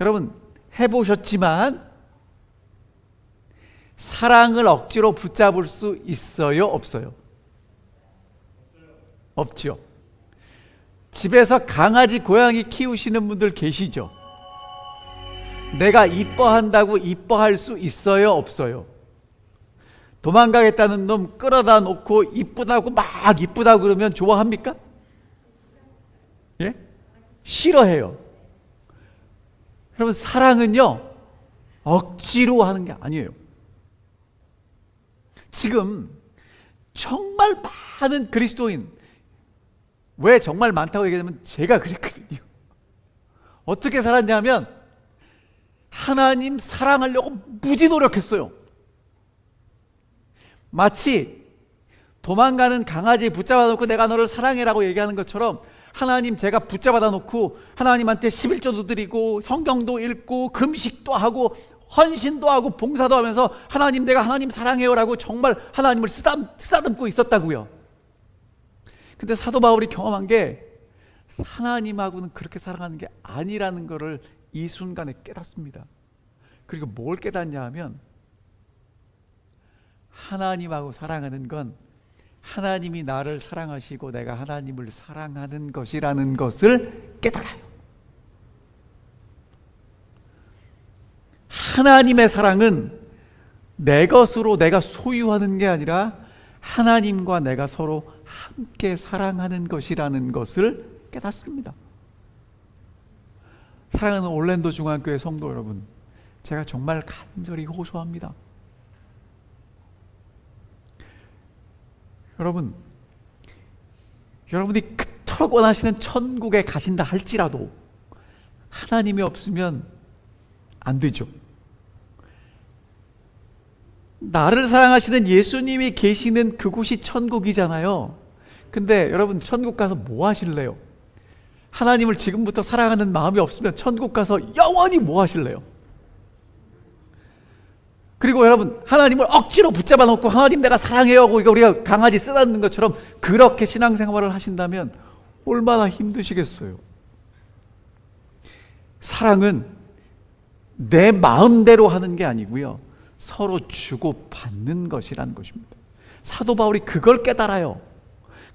여러분 해보셨지만 사랑을 억지로 붙잡을 수 있어요, 없어요? 없죠. 집에서 강아지, 고양이 키우시는 분들 계시죠? 내가 이뻐한다고 이뻐할 수 있어요, 없어요? 도망가겠다는 놈 끌어다 놓고 이쁘다고 막 이쁘다고 그러면 좋아합니까? 예? 싫어해요. 여러분, 사랑은요, 억지로 하는 게 아니에요. 지금 정말 많은 그리스도인, 왜 정말 많다고 얘기하냐면 제가 그랬거든요. 어떻게 살았냐면, 하나님 사랑하려고 무지 노력했어요. 마치 도망가는 강아지 붙잡아 놓고 내가 너를 사랑해라고 얘기하는 것처럼 하나님 제가 붙잡아 놓고 하나님한테 11조도 드리고 성경도 읽고 금식도 하고 헌신도 하고 봉사도 하면서 하나님 내가 하나님 사랑해요라고 정말 하나님을 쓰담, 쓰다듬고 있었다고요. 근데 사도 바울이 경험한 게 하나님하고는 그렇게 사랑하는 게 아니라는 것을 이 순간에 깨닫습니다. 그리고 뭘 깨닫냐 하면 하나님하고 사랑하는 건 하나님이 나를 사랑하시고 내가 하나님을 사랑하는 것이라는 것을 깨달아요. 하나님의 사랑은 내 것으로 내가 소유하는 게 아니라 하나님과 내가 서로 함께 사랑하는 것이라는 것을 깨닫습니다. 사랑하는 올랜도 중앙교회 성도 여러분, 제가 정말 간절히 호소합니다. 여러분, 여러분이 그토록 원하시는 천국에 가신다 할지라도 하나님이 없으면 안 되죠. 나를 사랑하시는 예수님이 계시는 그곳이 천국이잖아요. 근데 여러분, 천국 가서 뭐 하실래요? 하나님을 지금부터 사랑하는 마음이 없으면 천국 가서 영원히 뭐 하실래요? 그리고 여러분 하나님을 억지로 붙잡아 놓고 하나님 내가 사랑해요 하고 이거 우리가 강아지 쓰다듬는 것처럼 그렇게 신앙생활을 하신다면 얼마나 힘드시겠어요. 사랑은 내 마음대로 하는 게 아니고요. 서로 주고 받는 것이라는 것입니다. 사도 바울이 그걸 깨달아요.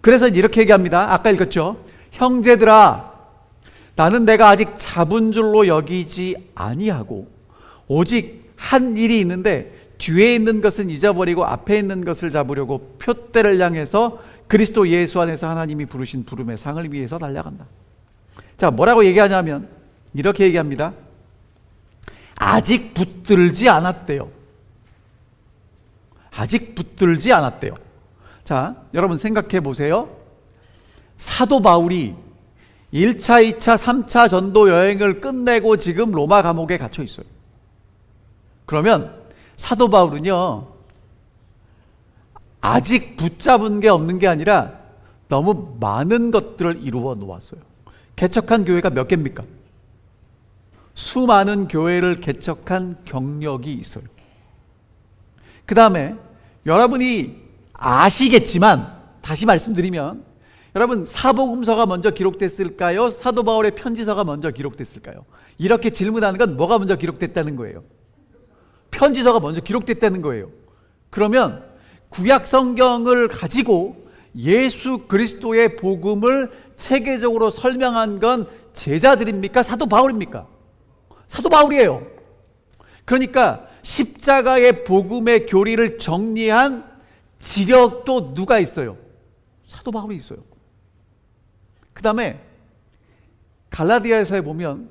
그래서 이렇게 얘기합니다. 아까 읽었죠? 형제들아 나는 내가 아직 잡은 줄로 여기지 아니하고 오직 한 일이 있는데 뒤에 있는 것은 잊어버리고 앞에 있는 것을 잡으려고 표대를 향해서 그리스도 예수 안에서 하나님이 부르신 부름의 상을 위해서 달려간다. 자, 뭐라고 얘기하냐면 이렇게 얘기합니다. 아직 붙들지 않았대요. 아직 붙들지 않았대요. 자, 여러분 생각해 보세요. 사도 바울이 1차, 2차, 3차 전도 여행을 끝내고 지금 로마 감옥에 갇혀 있어요. 그러면 사도 바울은요, 아직 붙잡은 게 없는 게 아니라 너무 많은 것들을 이루어 놓았어요. 개척한 교회가 몇 개입니까? 수많은 교회를 개척한 경력이 있어요. 그 다음에 여러분이 아시겠지만, 다시 말씀드리면, 여러분 사복음서가 먼저 기록됐을까요? 사도 바울의 편지서가 먼저 기록됐을까요? 이렇게 질문하는 건 뭐가 먼저 기록됐다는 거예요? 편지서가 먼저 기록됐다는 거예요. 그러면 구약 성경을 가지고 예수 그리스도의 복음을 체계적으로 설명한 건 제자들입니까? 사도 바울입니까? 사도 바울이에요. 그러니까 십자가의 복음의 교리를 정리한 지력도 누가 있어요? 사도 바울이 있어요. 그 다음에 갈라디아에서 보면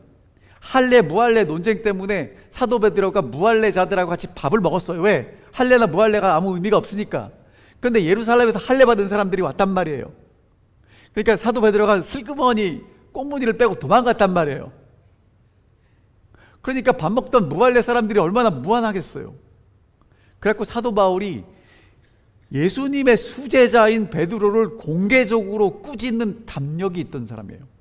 할례 무할례 논쟁 때문에 사도 베드로가 무할례자들하고 같이 밥을 먹었어요. 왜? 할례나 무할례가 아무 의미가 없으니까. 그런데 예루살렘에서 할례 받은 사람들이 왔단 말이에요. 그러니까 사도 베드로가 슬그머니 꽁무니를 빼고 도망갔단 말이에요. 그러니까 밥 먹던 무할례 사람들이 얼마나 무한하겠어요. 그래갖고 사도 바울이 예수님의 수제자인 베드로를 공개적으로 꾸짖는 담력이 있던 사람이에요.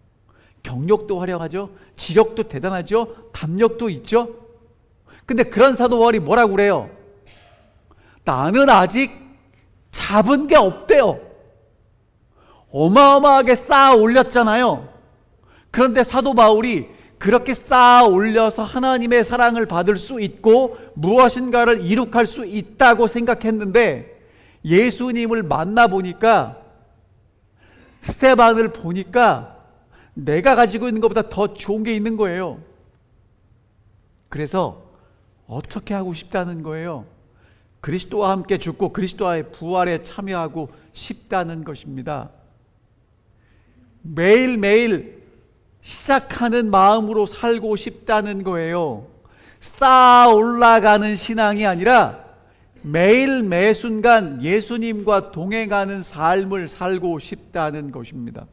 경력도 화려하죠. 지력도 대단하죠. 담력도 있죠. 근데 그런 사도 바울이 뭐라고 그래요? 나는 아직 잡은 게 없대요. 어마어마하게 쌓아 올렸잖아요. 그런데 사도 바울이 그렇게 쌓아 올려서 하나님의 사랑을 받을 수 있고 무엇인가를 이룩할 수 있다고 생각했는데 예수님을 만나 보니까 스테반을 보니까 내가 가지고 있는 것보다 더 좋은 게 있는 거예요. 그래서 어떻게 하고 싶다는 거예요. 그리스도와 함께 죽고 그리스도와의 부활에 참여하고 싶다는 것입니다. 매일매일 시작하는 마음으로 살고 싶다는 거예요. 쌓아 올라가는 신앙이 아니라 매일 매 순간 예수님과 동행하는 삶을 살고 싶다는 것입니다.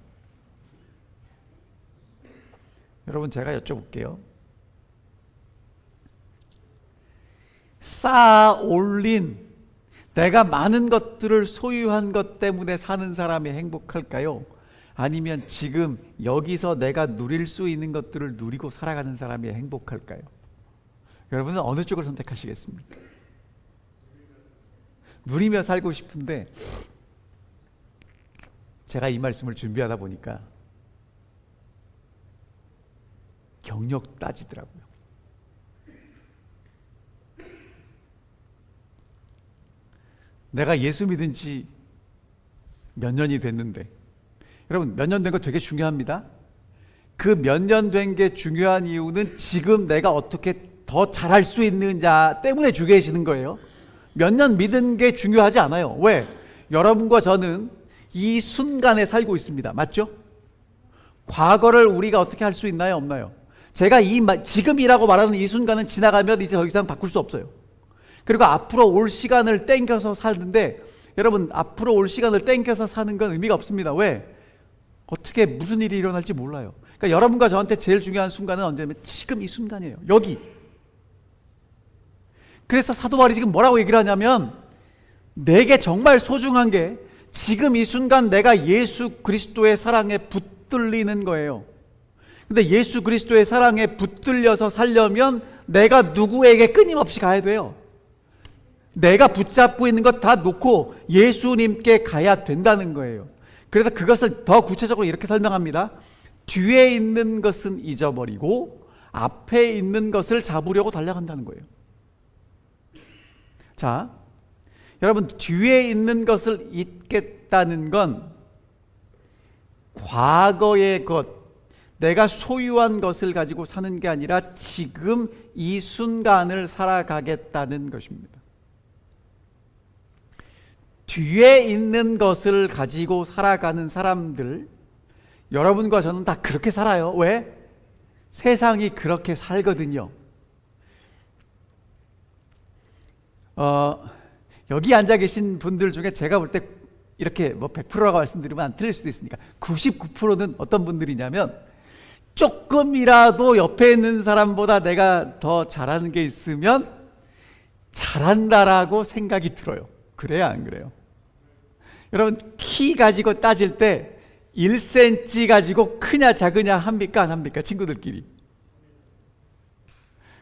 여러분 제가 여쭤볼게요. 쌓아 올린 내가 많은 것들을 소유한 것 때문에 사는 사람이 행복할까요? 아니면 지금 여기서 내가 누릴 수 있는 것들을 누리고 살아가는 사람이 행복할까요? 여러분은 어느 쪽을 선택하시겠습니까? 누리며 살고 싶은데 제가 이 말씀을 준비하다 보니까 경력 따지더라고요. 내가 예수 믿은 지 몇 년이 됐는데 여러분 몇 년 된 거 되게 중요합니다. 그 몇 년 된 게 중요한 이유는 지금 내가 어떻게 더 잘할 수 있느냐 때문에 주게 계시는 거예요. 몇 년 믿은 게 중요하지 않아요. 왜? 여러분과 저는 이 순간에 살고 있습니다. 맞죠? 과거를 우리가 어떻게 할 수 있나요? 없나요? 제가 이 마- 지금이라고 말하는 이 순간은 지나가면 이제 더 이상 바꿀 수 없어요. 그리고 앞으로 올 시간을 땡겨서 살는데 여러분 앞으로 올 시간을 땡겨서 사는 건 의미가 없습니다. 왜? 어떻게 무슨 일이 일어날지 몰라요. 그러니까 여러분과 저한테 제일 중요한 순간은 언제냐면 지금 이 순간이에요. 여기. 그래서 사도 바울이 지금 뭐라고 얘기를 하냐면 내게 정말 소중한 게 지금 이 순간 내가 예수 그리스도의 사랑에 붙들리는 거예요. 근데 예수 그리스도의 사랑에 붙들려서 살려면 내가 누구에게 끊임없이 가야 돼요. 내가 붙잡고 있는 것 다 놓고 예수님께 가야 된다는 거예요. 그래서 그것을 더 구체적으로 이렇게 설명합니다. 뒤에 있는 것은 잊어버리고 앞에 있는 것을 잡으려고 달려간다는 거예요. 자, 여러분 뒤에 있는 것을 잊겠다는 건 과거의 것, 내가 소유한 것을 가지고 사는 게 아니라 지금 이 순간을 살아가겠다는 것입니다. 뒤에 있는 것을 가지고 살아가는 사람들, 여러분과 저는 다 그렇게 살아요. 왜? 세상이 그렇게 살거든요. 어, 여기 앉아 계신 분들 중에 제가 볼 때 이렇게 뭐 100%라고 말씀드리면 안 틀릴 수도 있으니까 99%는 어떤 분들이냐면 조금이라도 옆에 있는 사람보다 내가 더 잘하는 게 있으면 잘한다라고 생각이 들어요. 그래요, 안 그래요? 여러분, 키 가지고 따질 때 1cm 가지고 크냐 작으냐 합니까? 안 합니까? 친구들끼리.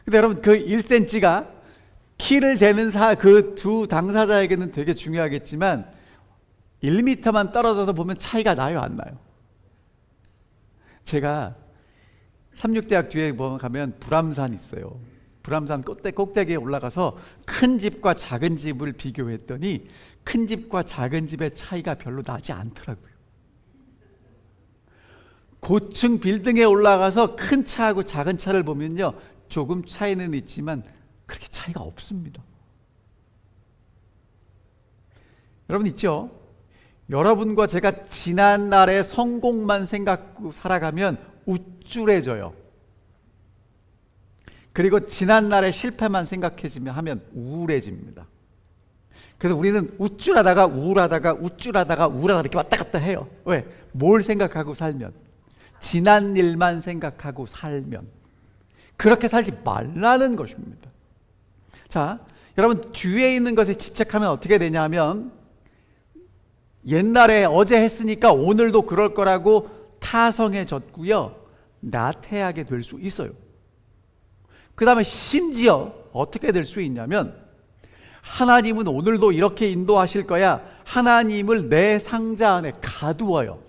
근데 여러분, 그 1cm가 키를 재는 그 두 당사자에게는 되게 중요하겠지만 1m만 떨어져서 보면 차이가 나요, 안 나요? 제가 삼육대학 뒤에 뭐 가면 불암산 있어요. 불암산 꼭대, 꼭대기에 올라가서 큰 집과 작은 집을 비교했더니 큰 집과 작은 집의 차이가 별로 나지 않더라고요. 고층 빌딩에 올라가서 큰 차하고 작은 차를 보면요. 조금 차이는 있지만 그렇게 차이가 없습니다. 여러분 있죠? 여러분과 제가 지난 날의 성공만 생각하고 살아가면 우쭐해져요. 그리고 지난 날의 실패만 생각해지면 하면 우울해집니다. 그래서 우리는 우쭐하다가 우울하다가 우쭐하다가 우울하다 이렇게 왔다 갔다 해요. 왜? 뭘 생각하고 살면 지난 일만 생각하고 살면 그렇게 살지 말라는 것입니다. 자, 여러분 뒤에 있는 것에 집착하면 어떻게 되냐 하면 옛날에 어제 했으니까 오늘도 그럴 거라고 타성해졌고요. 나태하게 될 수 있어요. 그 다음에 심지어 어떻게 될 수 있냐면 하나님은 오늘도 이렇게 인도하실 거야. 하나님을 내 상자 안에 가두어요.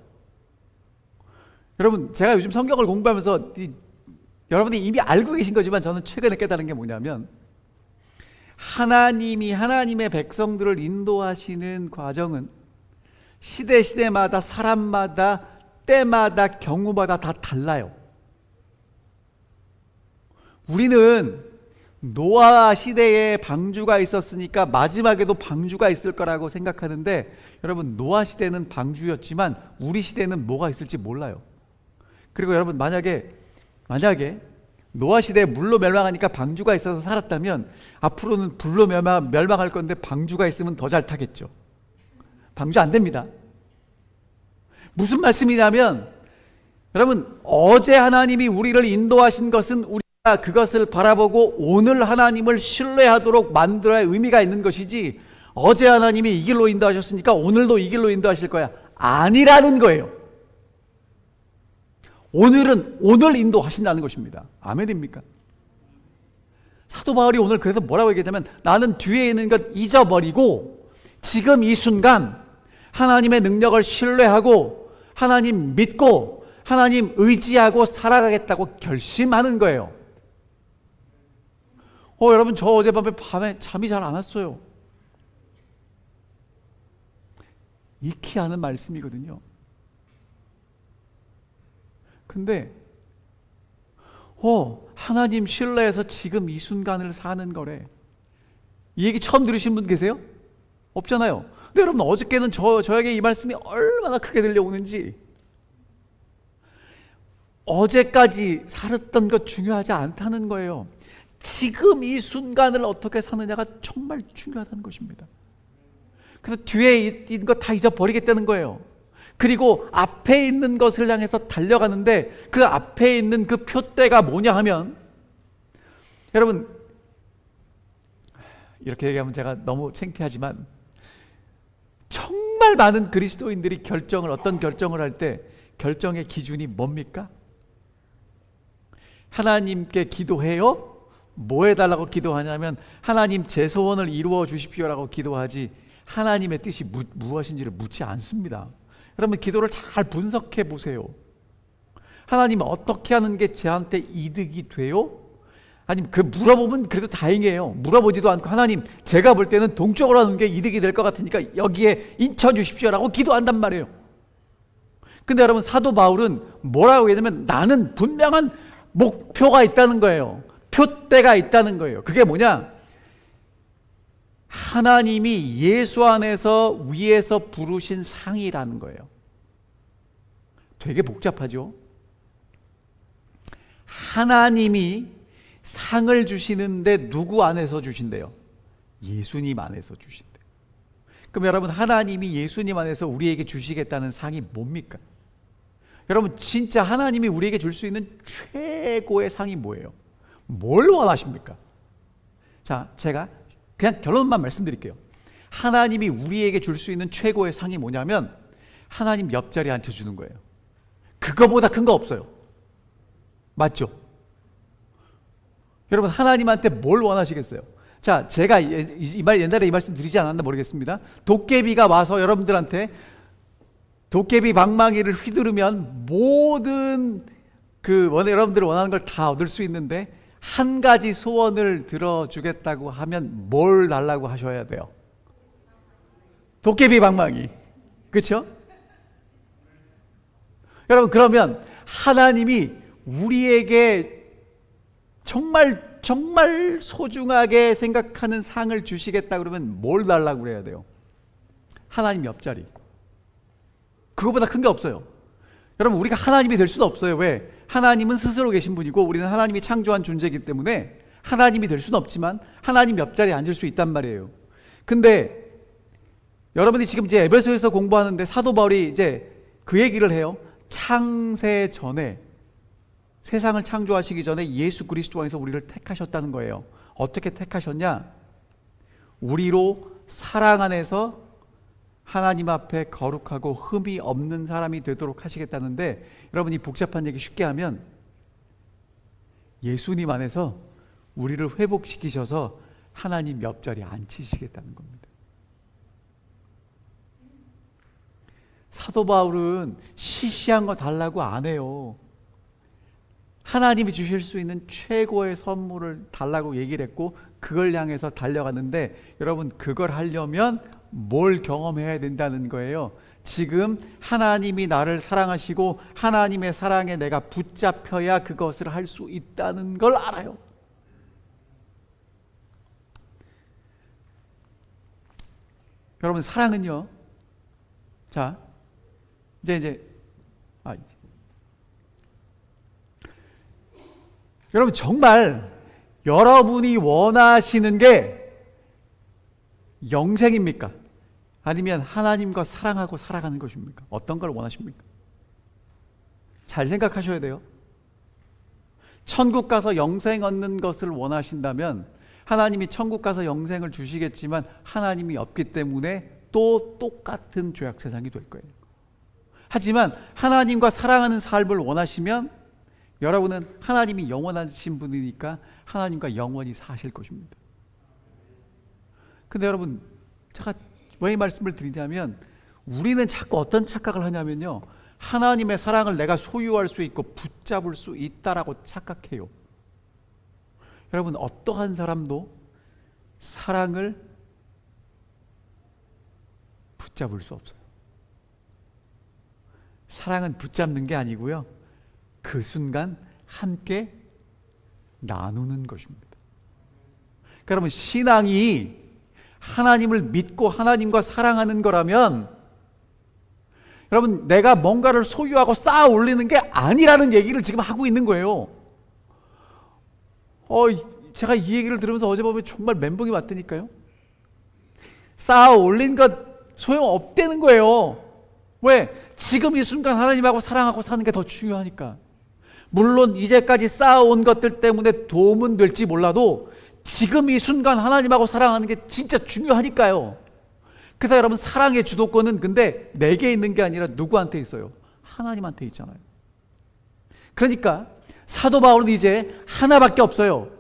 여러분, 제가 요즘 성경을 공부하면서 여러분이 이미 알고 계신 거지만 저는 최근에 깨달은 게 뭐냐면 하나님이 하나님의 백성들을 인도하시는 과정은 시대 시대마다 사람마다 때마다 경우마다 다 달라요. 우리는 노아 시대에 방주가 있었으니까 마지막에도 방주가 있을 거라고 생각하는데 여러분 노아 시대는 방주였지만 우리 시대는 뭐가 있을지 몰라요. 그리고 여러분 만약에 만약에 노아 시대에 물로 멸망하니까 방주가 있어서 살았다면 앞으로는 불로 멸망, 멸망할 건데 방주가 있으면 더 잘 타겠죠. 방주 안 됩니다. 무슨 말씀이냐면 여러분 어제 하나님이 우리를 인도하신 것은 우리가 그것을 바라보고 오늘 하나님을 신뢰하도록 만들어야 의미가 있는 것이지 어제 하나님이 이 길로 인도하셨으니까 오늘도 이 길로 인도하실 거야 아니라는 거예요. 오늘은 오늘 인도하신다는 것입니다. 아멘입니까? 사도 바울이 오늘 그래서 뭐라고 얘기했냐면 나는 뒤에 있는 것 잊어버리고 지금 이 순간 하나님의 능력을 신뢰하고 하나님 믿고 하나님 의지하고 살아가겠다고 결심하는 거예요. 어, 여러분 저 어젯밤에 밤에 잠이 잘 안 왔어요. 익히 하는 말씀이거든요. 근데 어, 하나님 신뢰해서 지금 이 순간을 사는 거래. 이 얘기 처음 들으신 분 계세요? 없잖아요. 근데 여러분 어저께는 저 저에게 이 말씀이 얼마나 크게 들려오는지 어제까지 살았던 것 중요하지 않다는 거예요. 지금 이 순간을 어떻게 사느냐가 정말 중요하다는 것입니다. 그래서 뒤에 있는 거 다 잊어버리겠다는 거예요. 그리고 앞에 있는 것을 향해서 달려가는데 그 앞에 있는 그 표대가 뭐냐 하면 여러분 이렇게 얘기하면 제가 너무 창피하지만 정말 많은 그리스도인들이 결정을 어떤 결정을 할 때 결정의 기준이 뭡니까? 하나님께 기도해요? 뭐 해달라고 기도하냐면 하나님 제 소원을 이루어 주십시오라고 기도하지 하나님의 뜻이 무, 무엇인지를 묻지 않습니다. 여러분 기도를 잘 분석해 보세요. 하나님 어떻게 하는 게 저한테 이득이 돼요? 아니면 그 물어보면 그래도 다행이에요. 물어보지도 않고 하나님 제가 볼 때는 동쪽으로 하는 게 이득이 될 것 같으니까 여기에 인쳐 주십시오라고 기도한단 말이에요. 근데 여러분 사도 바울은 뭐라고 했냐면 나는 분명한 목표가 있다는 거예요. 표대가 있다는 거예요. 그게 뭐냐? 하나님이 예수 안에서 위에서 부르신 상이라는 거예요. 되게 복잡하죠? 하나님이 상을 주시는데 누구 안에서 주신대요? 예수님 안에서 주신대. 그럼 여러분 하나님이 예수님 안에서 우리에게 주시겠다는 상이 뭡니까? 여러분 진짜 하나님이 우리에게 줄 수 있는 최고의 상이 뭐예요? 뭘 원하십니까? 자, 제가 그냥 결론만 말씀드릴게요. 하나님이 우리에게 줄 수 있는 최고의 상이 뭐냐면 하나님 옆자리에 앉혀주는 거예요. 그거보다 큰 거 없어요. 맞죠? 여러분 하나님한테 뭘 원하시겠어요? 자, 제가 이 말 옛날에 이 말씀 드리지 않았나 모르겠습니다. 도깨비가 와서 여러분들한테 도깨비 방망이를 휘두르면 모든 그 원, 여러분들이 원하는 걸 다 얻을 수 있는데 한 가지 소원을 들어주겠다고 하면 뭘 달라고 하셔야 돼요? 도깨비 방망이. 그렇죠? 여러분 그러면 하나님이 우리에게 정말 정말 소중하게 생각하는 상을 주시겠다 그러면 뭘 달라고 그래야 돼요? 하나님 옆자리. 그거보다 큰 게 없어요. 여러분 우리가 하나님이 될 수는 없어요. 왜? 하나님은 스스로 계신 분이고 우리는 하나님이 창조한 존재이기 때문에 하나님이 될 수는 없지만 하나님 옆자리에 앉을 수 있단 말이에요. 근데 여러분이 지금 이제 에베소에서 공부하는데 사도 바울이 이제 그 얘기를 해요. 창세 전에 세상을 창조하시기 전에 예수 그리스도 안에서 우리를 택하셨다는 거예요. 어떻게 택하셨냐? 우리로 사랑 안에서 하나님 앞에 거룩하고 흠이 없는 사람이 되도록 하시겠다는데 여러분 이 복잡한 얘기 쉽게 하면 예수님 안에서 우리를 회복시키셔서 하나님 옆자리에 앉히시겠다는 겁니다. 사도 바울은 시시한 거 달라고 안 해요. 하나님이 주실 수 있는 최고의 선물을 달라고 얘기를 했고 그걸 향해서 달려갔는데 여러분 그걸 하려면 뭘 경험해야 된다는 거예요. 지금 하나님이 나를 사랑하시고 하나님의 사랑에 내가 붙잡혀야 그것을 할 수 있다는 걸 알아요. 여러분 사랑은요. 자, 이제 이제 아 이제. 여러분 정말 여러분이 원하시는 게 영생입니까? 아니면 하나님과 사랑하고 살아가는 것입니까? 어떤 걸 원하십니까? 잘 생각하셔야 돼요. 천국 가서 영생 얻는 것을 원하신다면 하나님이 천국 가서 영생을 주시겠지만 하나님이 없기 때문에 또 똑같은 죄악 세상이 될 거예요. 하지만 하나님과 사랑하는 삶을 원하시면 여러분은 하나님이 영원하신 분이니까 하나님과 영원히 사실 것입니다. 근데 여러분, 제가 왜이 말씀을 드리냐면 우리는 자꾸 어떤 착각을 하냐면요. 하나님의 사랑을 내가 소유할 수 있고 붙잡을 수 있다라고 착각해요. 여러분, 어떠한 사람도 사랑을 붙잡을 수 없어요. 사랑은 붙잡는 게 아니고요. 그 순간 함께 나누는 것입니다. 그러면 신앙이 하나님을 믿고 하나님과 사랑하는 거라면 여러분 내가 뭔가를 소유하고 쌓아 올리는 게 아니라는 얘기를 지금 하고 있는 거예요. 어, 제가 이 얘기를 들으면서 보면 정말 멘붕이 왔다니까요. 쌓아 올린 것 소용 없다는 거예요. 왜? 지금 이 순간 하나님하고 사랑하고 사는 게 더 중요하니까. 물론 이제까지 쌓아온 것들 때문에 도움은 될지 몰라도 지금 이 순간 하나님하고 사랑하는 게 진짜 중요하니까요. 그래서 여러분 사랑의 주도권은 근데 내게 있는 게 아니라 누구한테 있어요? 하나님한테 있잖아요. 그러니까 사도 바울은 이제 하나밖에 없어요.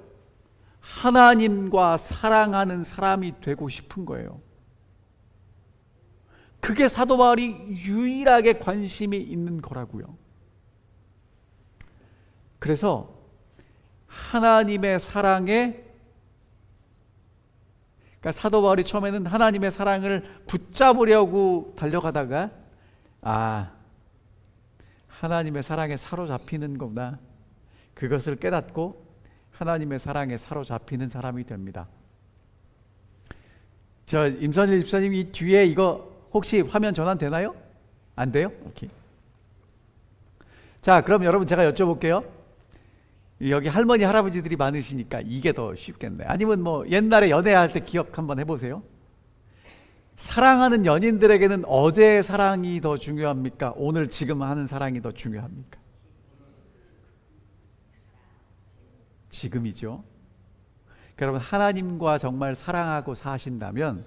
하나님과 사랑하는 사람이 되고 싶은 거예요. 그게 사도 바울이 유일하게 관심이 있는 거라고요. 그래서 하나님의 사랑에 그러니까 사도 바울이 처음에는 하나님의 사랑을 붙잡으려고 달려가다가 아 하나님의 사랑에 사로잡히는 거구나 그것을 깨닫고 하나님의 사랑에 사로잡히는 사람이 됩니다. 저 임선일 집사님 이 뒤에 이거 혹시 화면 전환 되나요? 안 돼요? 오케이. 자, 그럼 여러분 제가 여쭤볼게요. 여기 할머니 할아버지들이 많으시니까 이게 더 쉽겠네. 아니면 뭐 옛날에 연애할 때 기억 한번 해보세요. 사랑하는 연인들에게는 어제의 사랑이 더 중요합니까? 오늘 지금 하는 사랑이 더 중요합니까? 지금이죠. 여러분 하나님과 정말 사랑하고 사신다면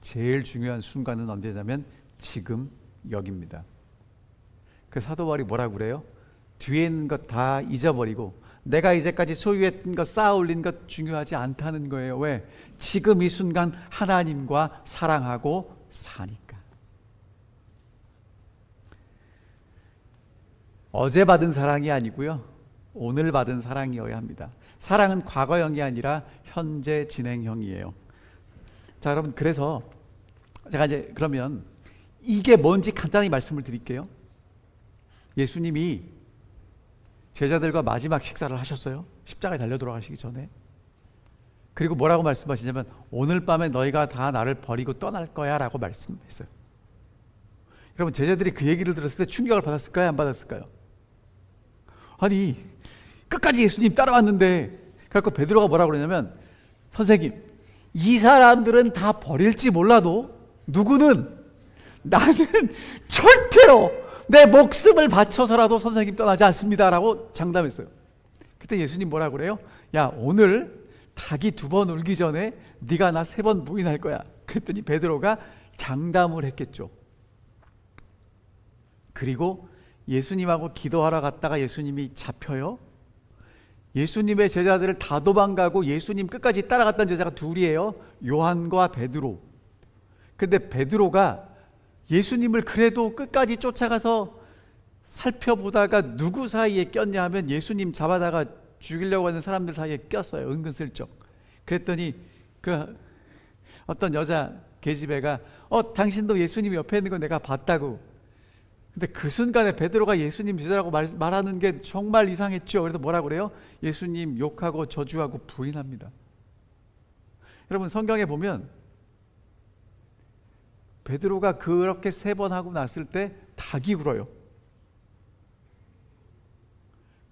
제일 중요한 순간은 언제냐면 지금 여기입니다. 그 사도 바울이 뭐라고 그래요? 뒤에 있는 것 다 잊어버리고 내가 이제까지 소유했던 것 쌓아 올린 것 중요하지 않다는 거예요. 왜? 지금 이 순간 하나님과 사랑하고 사니까. 어제 받은 사랑이 아니고요. 오늘 받은 사랑이어야 합니다. 사랑은 과거형이 아니라 현재 진행형이에요. 자, 여러분 그래서 제가 이제 그러면 이게 뭔지 간단히 말씀을 드릴게요. 예수님이 제자들과 마지막 식사를 하셨어요. 십자가에 달려 돌아가시기 전에. 그리고 뭐라고 말씀하시냐면 오늘 밤에 너희가 다 나를 버리고 떠날 거야라고 말씀했어요. 여러분 제자들이 그 얘기를 들었을 때 충격을 받았을까요? 안 받았을까요? 아니 끝까지 예수님 따라왔는데 그래서 베드로가 뭐라고 그러냐면 선생님 이 사람들은 다 버릴지 몰라도 누구는 나는 절대로 내 목숨을 바쳐서라도 선생님 떠나지 않습니다라고 장담했어요. 그때 예수님 뭐라 그래요? 야 오늘 닭이 두 번 울기 전에 네가 나 세 번 부인할 거야. 그랬더니 베드로가 장담을 했겠죠. 그리고 예수님하고 기도하러 갔다가 예수님이 잡혀요. 예수님의 제자들을 다 도망가고 예수님 끝까지 따라갔던 제자가 둘이에요. 요한과 베드로. 근데 베드로가 예수님을 그래도 끝까지 쫓아가서 살펴보다가 누구 사이에 꼈냐 하면 예수님 잡아다가 죽이려고 하는 사람들 사이에 꼈어요. 은근슬쩍. 그랬더니 그 어떤 여자 계집애가 어 당신도 예수님 옆에 있는 거 내가 봤다고. 근데 그 순간에 베드로가 예수님 제자라고 말, 말하는 게 정말 이상했죠. 그래서 뭐라 그래요? 예수님 욕하고 저주하고 부인합니다. 여러분 성경에 보면 베드로가 그렇게 세 번 하고 났을 때 닭이 울어요.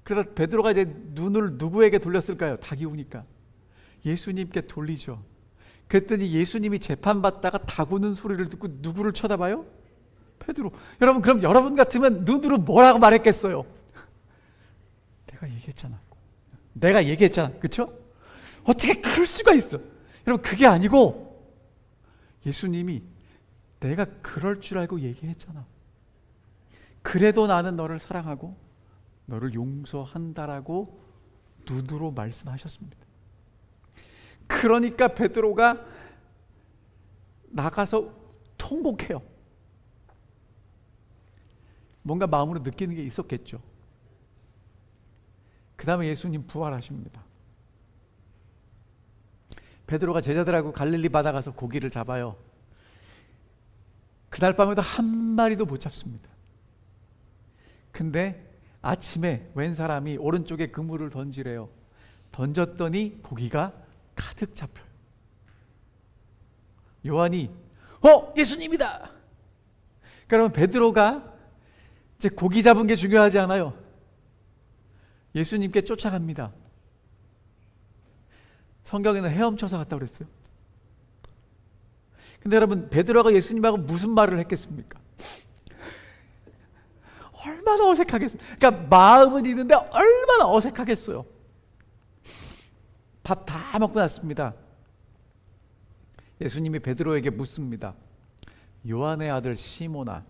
그래서 베드로가 이제 눈을 누구에게 돌렸을까요? 닭이 우니까 예수님께 돌리죠. 그랬더니 예수님이 재판받다가 닭 우는 소리를 듣고 누구를 쳐다봐요? 베드로. 여러분 그럼 여러분 같으면 눈으로 뭐라고 말했겠어요? 내가 얘기했잖아. 내가 얘기했잖아. 그렇죠? 어떻게 그럴 수가 있어? 여러분 그게 아니고 예수님이 내가 그럴 줄 알고 얘기했잖아. 그래도 나는 너를 사랑하고 너를 용서한다라고 눈으로 말씀하셨습니다. 그러니까 베드로가 나가서 통곡해요. 뭔가 마음으로 느끼는 게 있었겠죠. 그 다음에 예수님 부활하십니다. 베드로가 제자들하고 갈릴리 바다 가서 고기를 잡아요. 그날 밤에도 한 마리도 못 잡습니다. 근데 아침에 웬 사람이 오른쪽에 그물을 던지래요. 던졌더니 고기가 가득 잡혀요. 요한이 어 예수님이다. 그러면 베드로가 이제 고기 잡은 게 중요하지 않아요. 예수님께 쫓아갑니다. 성경에는 헤엄쳐서 갔다 그랬어요. 근데 여러분 베드로가 예수님하고 무슨 말을 했겠습니까? 얼마나 어색하겠어요. 그러니까 마음은 있는데 얼마나 어색하겠어요. 밥 다 먹고 났습니다. 예수님이 베드로에게 묻습니다. 요한의 아들 시모나,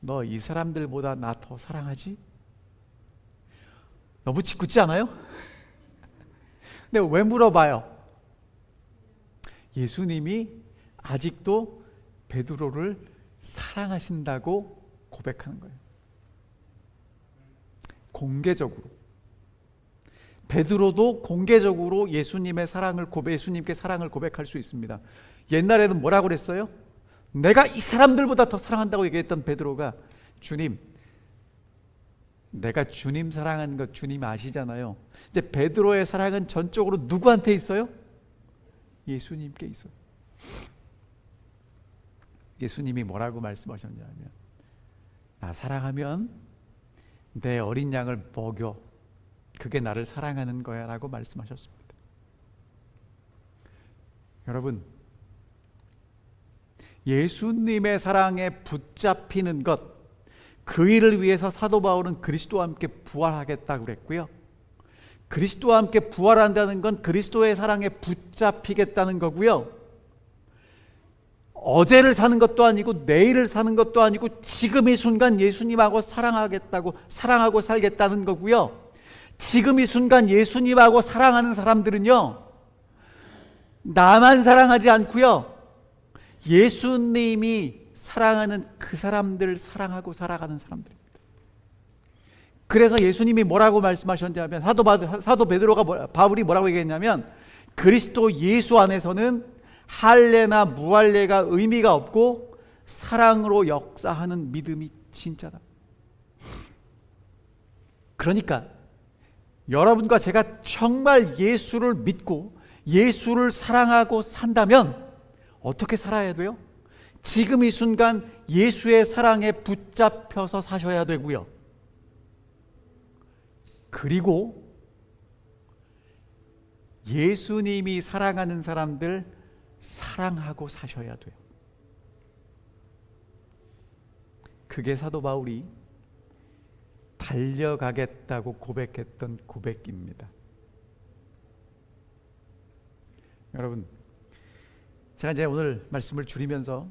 너 이 사람들보다 나 더 사랑하지? 너무 짓궂지 않아요? 근데 왜 물어봐요? 예수님이 아직도 베드로를 사랑하신다고 고백하는 거예요. 공개적으로. 베드로도 공개적으로 예수님의 사랑을 고백, 예수님께 사랑을 고백할 수 있습니다. 옛날에는 뭐라고 그랬어요? 내가 이 사람들보다 더 사랑한다고 얘기했던 베드로가 주님, 내가 주님 사랑하는 것 주님 아시잖아요. 이제 베드로의 사랑은 전적으로 누구한테 있어요? 예수님께 있어요. 예수님이 뭐라고 말씀하셨냐면 나 사랑하면 내 어린 양을 먹여 그게 나를 사랑하는 거야라고 말씀하셨습니다. 여러분 예수님의 사랑에 붙잡히는 것, 그 일을 위해서 사도 바울은 그리스도와 함께 부활하겠다고 그랬고요. 그리스도와 함께 부활한다는 건 그리스도의 사랑에 붙잡히겠다는 거고요. 어제를 사는 것도 아니고 내일을 사는 것도 아니고 지금 이 순간 예수님하고 사랑하겠다고 사랑하고 살겠다는 거고요. 지금 이 순간 예수님하고 사랑하는 사람들은요. 나만 사랑하지 않고요. 예수님이 사랑하는 그 사람들 사랑하고 살아가는 사람들입니다. 그래서 예수님이 뭐라고 말씀하셨냐면 사도 바, 사도 베드로가 뭐, 바울이 뭐라고 얘기했냐면 그리스도 예수 안에서는 할례나 무할례가 의미가 없고 사랑으로 역사하는 믿음이 진짜다. 그러니까 여러분과 제가 정말 예수를 믿고 예수를 사랑하고 산다면 어떻게 살아야 돼요? 지금 이 순간 예수의 사랑에 붙잡혀서 사셔야 되고요. 그리고 예수님이 사랑하는 사람들 사랑하고 사셔야 돼요. 그게 사도 바울이 달려가겠다고 고백했던 고백입니다. 여러분, 제가 이제 오늘 말씀을 줄이면서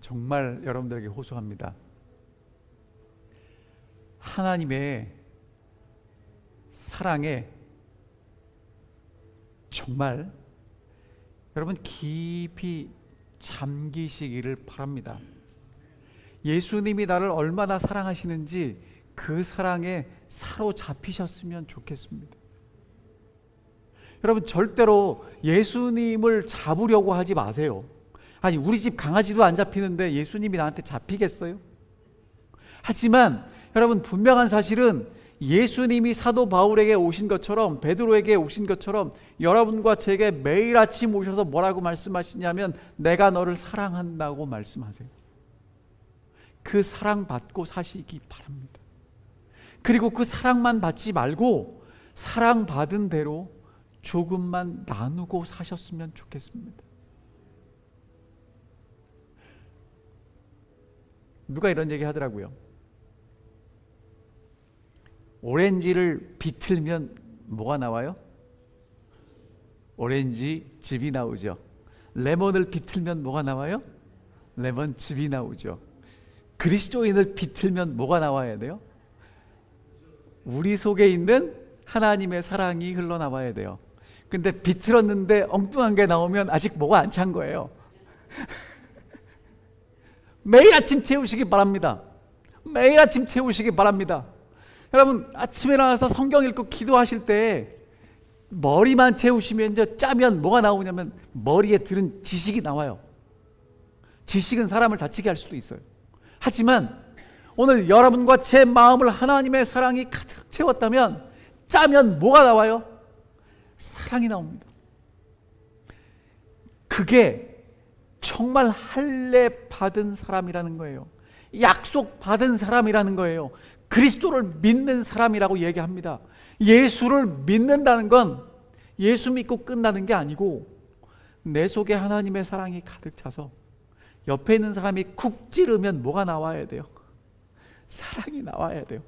정말 여러분들에게 호소합니다. 하나님의 사랑에 정말 여러분 깊이 잠기시기를 바랍니다. 예수님이 나를 얼마나 사랑하시는지 그 사랑에 사로잡히셨으면 좋겠습니다. 여러분 절대로 예수님을 잡으려고 하지 마세요. 아니 우리 집 강아지도 안 잡히는데 예수님이 나한테 잡히겠어요? 하지만 여러분 분명한 사실은 예수님이 사도 바울에게 오신 것처럼 베드로에게 오신 것처럼 여러분과 제게 매일 아침 오셔서 뭐라고 말씀하시냐면 내가 너를 사랑한다고 말씀하세요. 그 사랑 받고 사시기 바랍니다. 그리고 그 사랑만 받지 말고 사랑 받은 대로 조금만 나누고 사셨으면 좋겠습니다. 누가 이런 얘기 하더라고요. 오렌지를 비틀면 뭐가 나와요? 오렌지 즙이 나오죠. 레몬을 비틀면 뭐가 나와요? 레몬 즙이 나오죠. 그리스도인을 비틀면 뭐가 나와야 돼요? 우리 속에 있는 하나님의 사랑이 흘러나와야 돼요. 근데 비틀었는데 엉뚱한 게 나오면 아직 뭐가 안 찬 거예요. 매일 아침 채우시기 바랍니다. 매일 아침 채우시기 바랍니다. 여러분 아침에 나와서 성경 읽고 기도하실 때 머리만 채우시면 이제 짜면 뭐가 나오냐면 머리에 들은 지식이 나와요. 지식은 사람을 다치게 할 수도 있어요. 하지만 오늘 여러분과 제 마음을 하나님의 사랑이 가득 채웠다면 짜면 뭐가 나와요? 사랑이 나옵니다. 그게 정말 할례 받은 사람이라는 거예요. 약속 받은 사람이라는 거예요. 그리스도를 믿는 사람이라고 얘기합니다. 예수를 믿는다는 건 예수 믿고 끝나는 게 아니고 내 속에 하나님의 사랑이 가득 차서 옆에 있는 사람이 쿡 찌르면 뭐가 나와야 돼요? 사랑이 나와야 돼요.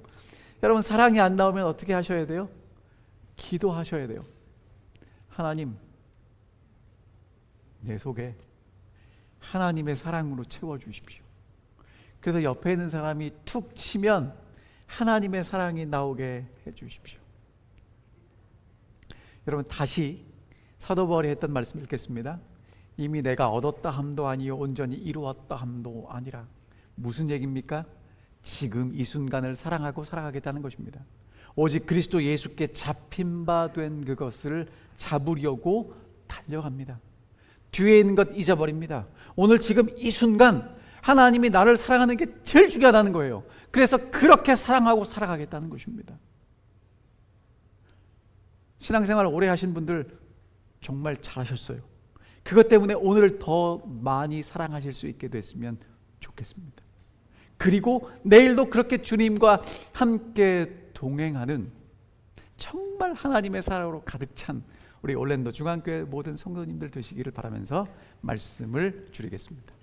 여러분 사랑이 안 나오면 어떻게 하셔야 돼요? 기도하셔야 돼요. 하나님 내 속에 하나님의 사랑으로 채워 주십시오. 그래서 옆에 있는 사람이 툭 치면 하나님의 사랑이 나오게 해 주십시오. 여러분 다시 사도 바울이 했던 말씀 읽겠습니다. 이미 내가 얻었다 함도 아니요 온전히 이루었다 함도 아니라 무슨 얘기입니까? 지금 이 순간을 사랑하고 살아가겠다는 것입니다. 오직 그리스도 예수께 잡힌 바 된 그것을 잡으려고 달려갑니다. 뒤에 있는 것 잊어버립니다. 오늘 지금 이 순간 하나님이 나를 사랑하는 게 제일 중요하다는 거예요. 그래서 그렇게 사랑하고 살아가겠다는 것입니다. 신앙생활 오래 하신 분들 정말 잘하셨어요. 그것 때문에 오늘 더 많이 사랑하실 수 있게 됐으면 좋겠습니다. 그리고 내일도 그렇게 주님과 함께 동행하는 정말 하나님의 사랑으로 가득 찬 우리 올랜도 중앙교회 모든 성도님들 되시기를 바라면서 말씀을 줄이겠습니다.